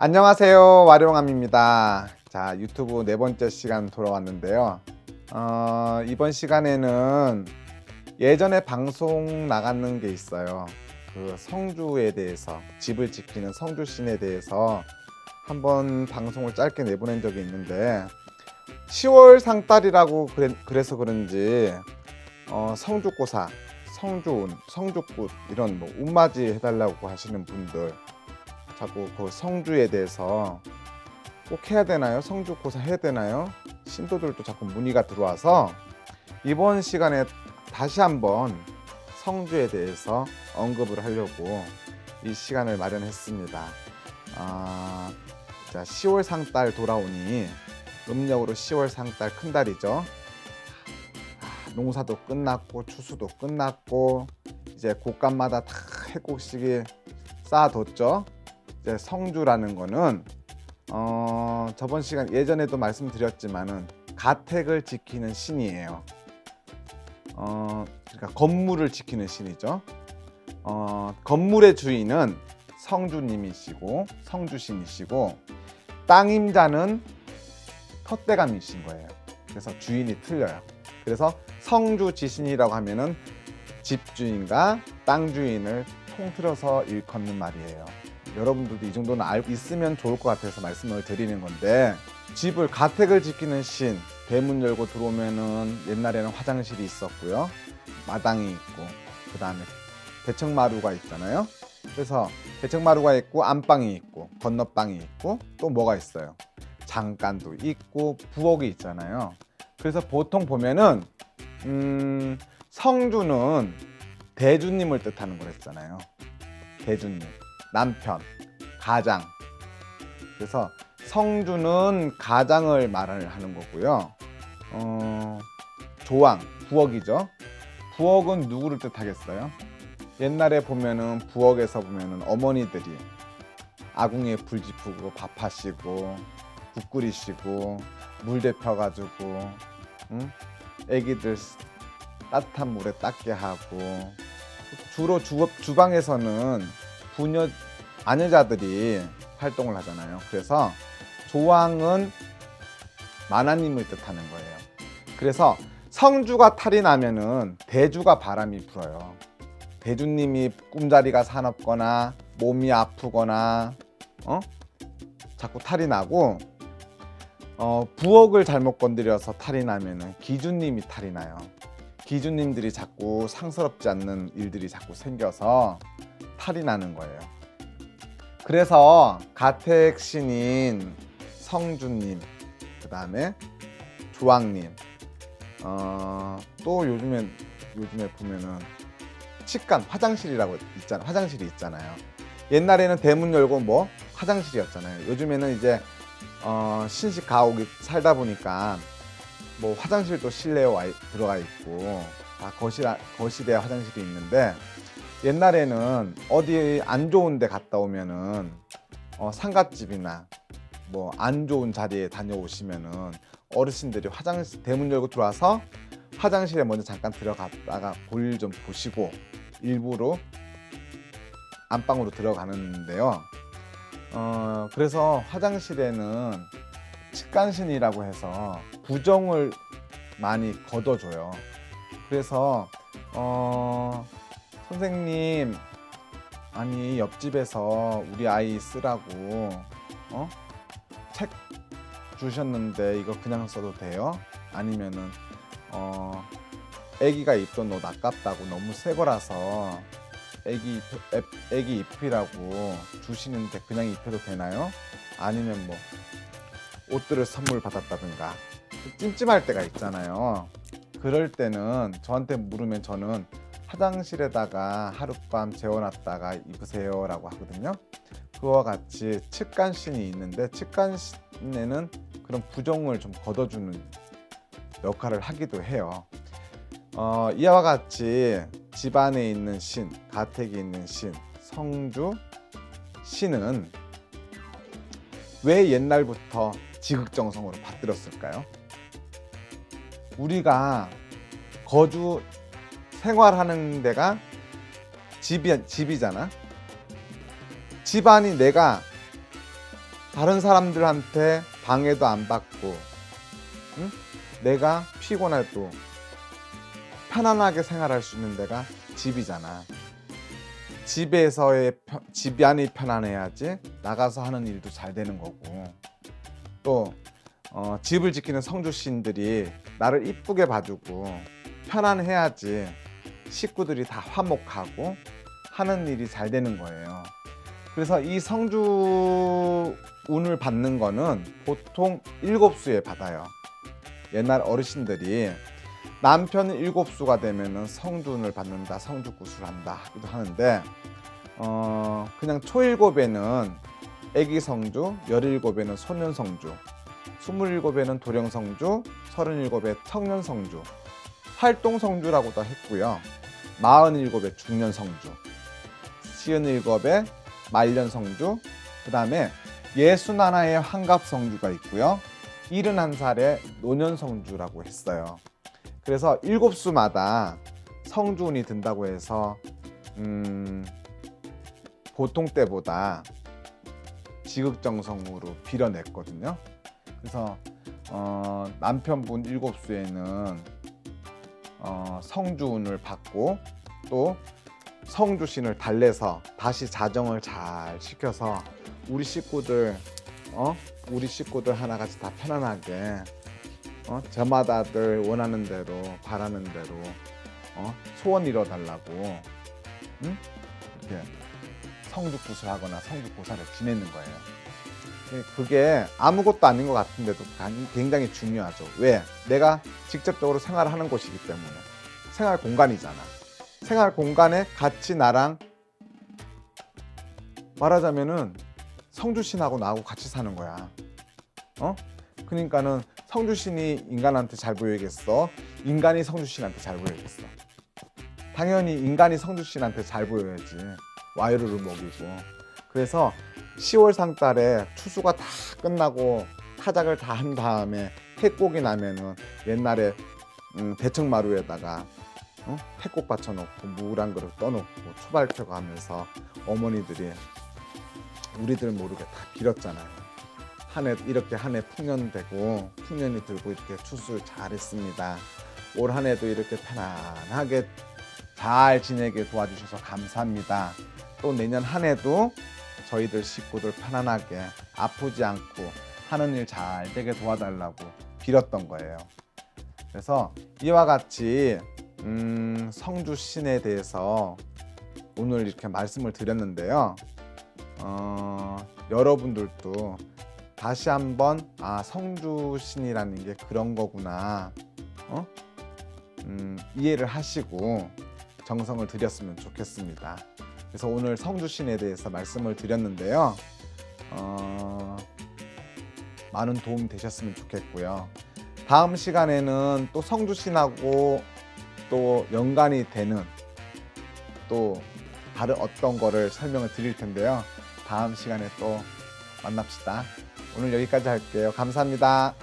안녕하세요. 와룡암입니다. 자 유튜브 네 번째 시간 돌아왔는데요. 어, 이번 시간에는 예전에 방송 나가는 게 있어요. 그 성주에 대해서 집을 지키는 성주신에 대해서 한번 방송을 짧게 내보낸 적이 있는데 10월 상달이라고 그래, 그래서 그런지 어, 성주고사 성주운 성주꽃 이런 뭐 운맞이 해달라고 하시는 분들 자꾸 그 성주에 대해서 꼭 해야 되나요? 성주 고사 해야 되나요? 신도들도 자꾸 문의가 들어와서 이번 시간에 다시 한번 성주에 대해서 언급을 하려고 이 시간을 마련했습니다. 아, 자, 10월 상달 돌아오니 음력으로 10월 상달 큰 달이죠. 아, 농사도 끝났고 추수도 끝났고 이제 곳간마다 다 해곡식이 쌓아뒀죠. 이제 성주라는 거는 어, 저번 시간 예전에도 말씀드렸지만은 가택을 지키는 신이에요. 어, 그러니까 건물을 지키는 신이죠. 어, 건물의 주인은 성주님이시고 성주신이시고 땅임자는 텃대감이신 거예요. 그래서 주인이 틀려요. 그래서 성주지신이라고 하면은 집주인과 땅 주인을 통틀어서 일컫는 말이에요. 여러분들도 이 정도는 알고 있으면 좋을 것 같아서 말씀을 드리는 건데 집을 가택을 지키는 신 대문 열고 들어오면은 옛날에는 화장실이 있었고요. 마당이 있고 그 다음에 대청마루가 있잖아요. 그래서 대청마루가 있고 안방이 있고 건너방이 있고 또 뭐가 있어요? 장간도 있고 부엌이 있잖아요. 그래서 보통 보면은 음, 성주는 대주님을 뜻하는 거랬잖아요. 대주님 남편, 가장. 그래서 성주는 가장을 말을 하는 거고요. 어, 조왕, 부엌이죠. 부엌은 누구를 뜻하겠어요? 옛날에 보면은 부엌에서 보면은 어머니들이 아궁이에 불 지프고 밥하시고 국 끓이시고 물 데펴가지고 응? 애기들 따뜻한 물에 닦게 하고 주로 주, 주방에서는 부녀 아녀자들이 활동을 하잖아요. 그래서 조왕은 만화님을 뜻하는 거예요. 그래서 성주가 탈이 나면은 대주가 바람이 불어요. 대주님이 꿈자리가 사납거나 몸이 아프거나 어? 자꾸 탈이 나고 어, 부엌을 잘못 건드려서 탈이 나면은 기주님이 탈이 나요. 기주님들이 자꾸 상스럽지 않는 일들이 자꾸 생겨서 탈이 나는 거예요. 그래서 가택 신인 성주님, 그 다음에 조왕님, 어, 또 요즘엔 요즘에 보면은 치간 화장실이라고 있잖아 화장실이 있잖아요. 옛날에는 대문 열고 뭐 화장실이었잖아요. 요즘에는 이제 어, 신식 가옥이 살다 보니까 뭐 화장실도 실내에 와 있- 들어가 있고 다 거실 아- 거실에 화장실이 있는데 옛날에는 어디 안 좋은 데 갔다 오면은 어, 상갓집이나 뭐 안 좋은 자리에 다녀오시면은 어르신들이 화장실 대문 열고 들어와서 화장실에 먼저 잠깐 들어갔다가 볼좀 보시고 일부러 안방으로 들어가는데요. 어, 그래서 화장실에는 측간신이라고 해서 부정을 많이 걷어줘요. 그래서 어, 선생님 아니 옆집에서 우리 아이 쓰라고 어? 책 주셨는데 이거 그냥 써도 돼요? 아니면은 어 애기가 입던 옷 아깝다고 너무 새 거라서 애기 입- 애- 애기 입히라고 주시는데 그냥 입혀도 되나요? 아니면 뭐 옷들을 선물 받았다든가 찜찜할 때가 있잖아요. 그럴 때는 저한테 물으면 저는 화장실에다가 하룻밤 재워놨다가 입으세요 라고 하거든요. 그와 같이 측간신이 있는데 측간신에는 그런 부정을 좀 걷어주는 역할을 하기도 해요. 어, 이와 같이 집안에 있는 신, 가택에 있는 신, 성주 신은 왜 옛날부터 지극정성으로 받들었을까요? 우리가 거주 생활하는 데가 집이 집이잖아. 집안이 내가 다른 사람들한테 방해도 안 받고 응? 내가 피곤해도 편안하게 생활할 수 있는 데가 집이잖아. 집에서의 편- 집안이 편안해야지 나가서 하는 일도 잘 되는 거고 또 어, 집을 지키는 성주신들이 나를 이쁘게 봐주고 편안해야지 식구들이 다 화목하고 하는 일이 잘 되는 거예요. 그래서 이 성주 운을 받는 거는 보통 일곱 수에 받아요. 옛날 어르신들이 남편 일곱 수가 되면은 성주운을 받는다, 성주구슬 한다 하기도 하는데 어 그냥 초일곱에는 애기 성주, 열일곱에는 소년 성주, 스물일곱에는 도령 성주, 서른일곱에 청년 성주, 활동 성주라고도 했고요. 마흔일곱에 중년 성주, 시은일곱에 말년 성주, 그 다음에 예순 하나의 환갑 성주가 있고요. 일흔한 살의 노년 성주라고 했어요. 그래서 일곱 수마다 성주운이 든다고 해서 음, 보통 때보다 지극정성으로 빌어냈거든요. 그래서 어, 남편분 일곱 수에는 어, 성주운을 받고 또 성주신을 달래서 다시 자정을 잘 시켜서 우리 식구들 어 우리 식구들 하나같이 다 편안하게 어 저마다들 원하는 대로 바라는 대로 어 소원 이뤄달라고 응 이렇게 성주구슬 하거나 성주고사를 지내는 거예요. 예, 그게 아무것도 아닌 것 같은데도 간- 굉장히 중요하죠. 왜? 내가 직접적으로 생활하는 곳이기 때문에 생활 공간이잖아. 생활 공간에 같이 나랑 말하자면은 성주신하고 나하고 같이 사는 거야. 어? 그러니까는 성주신이 인간한테 잘 보여야겠어. 인간이 성주신한테 잘 보여야겠어. 당연히 인간이 성주신한테 잘 보여야지. 와이르를 먹이고. 그래서 10월 상달에 추수가 다 끝나고 타작을 다 한 다음에 해곡이 나면은 옛날에 음, 대청마루에다가 어? 해곡 받쳐놓고 물한 그릇 떠놓고 초발 켜고 하면서 어머니들이 우리들 모르게 다 빌었잖아요. 한 해 이렇게 한 해 풍년되고 풍년이 들고 이렇게 추수를 잘했습니다. 올 한 해도 이렇게 편안하게 잘 지내게 도와주셔서 감사합니다. 또 내년 한 해도 저희들 식구들 편안하게 아프지 않고 하는 일 잘 되게 도와달라고 빌었던 거예요. 그래서 이와 같이 음, 성주 신에 대해서 오늘 이렇게 말씀을 드렸는데요. 어, 여러분들도 다시 한번 아 성주 신이라는 게 그런 거구나 어? 음, 이해를 하시고 정성을 들였으면 좋겠습니다. 그래서 오늘 성주 신에 대해서 말씀을 드렸는데요. 어, 많은 도움 되셨으면 좋겠고요. 다음 시간에는 또 성주 신하고 또 연관이 되는 또 다른 어떤 거를 설명을 드릴 텐데요. 다음 시간에 또 만납시다. 오늘 여기까지 할게요. 감사합니다.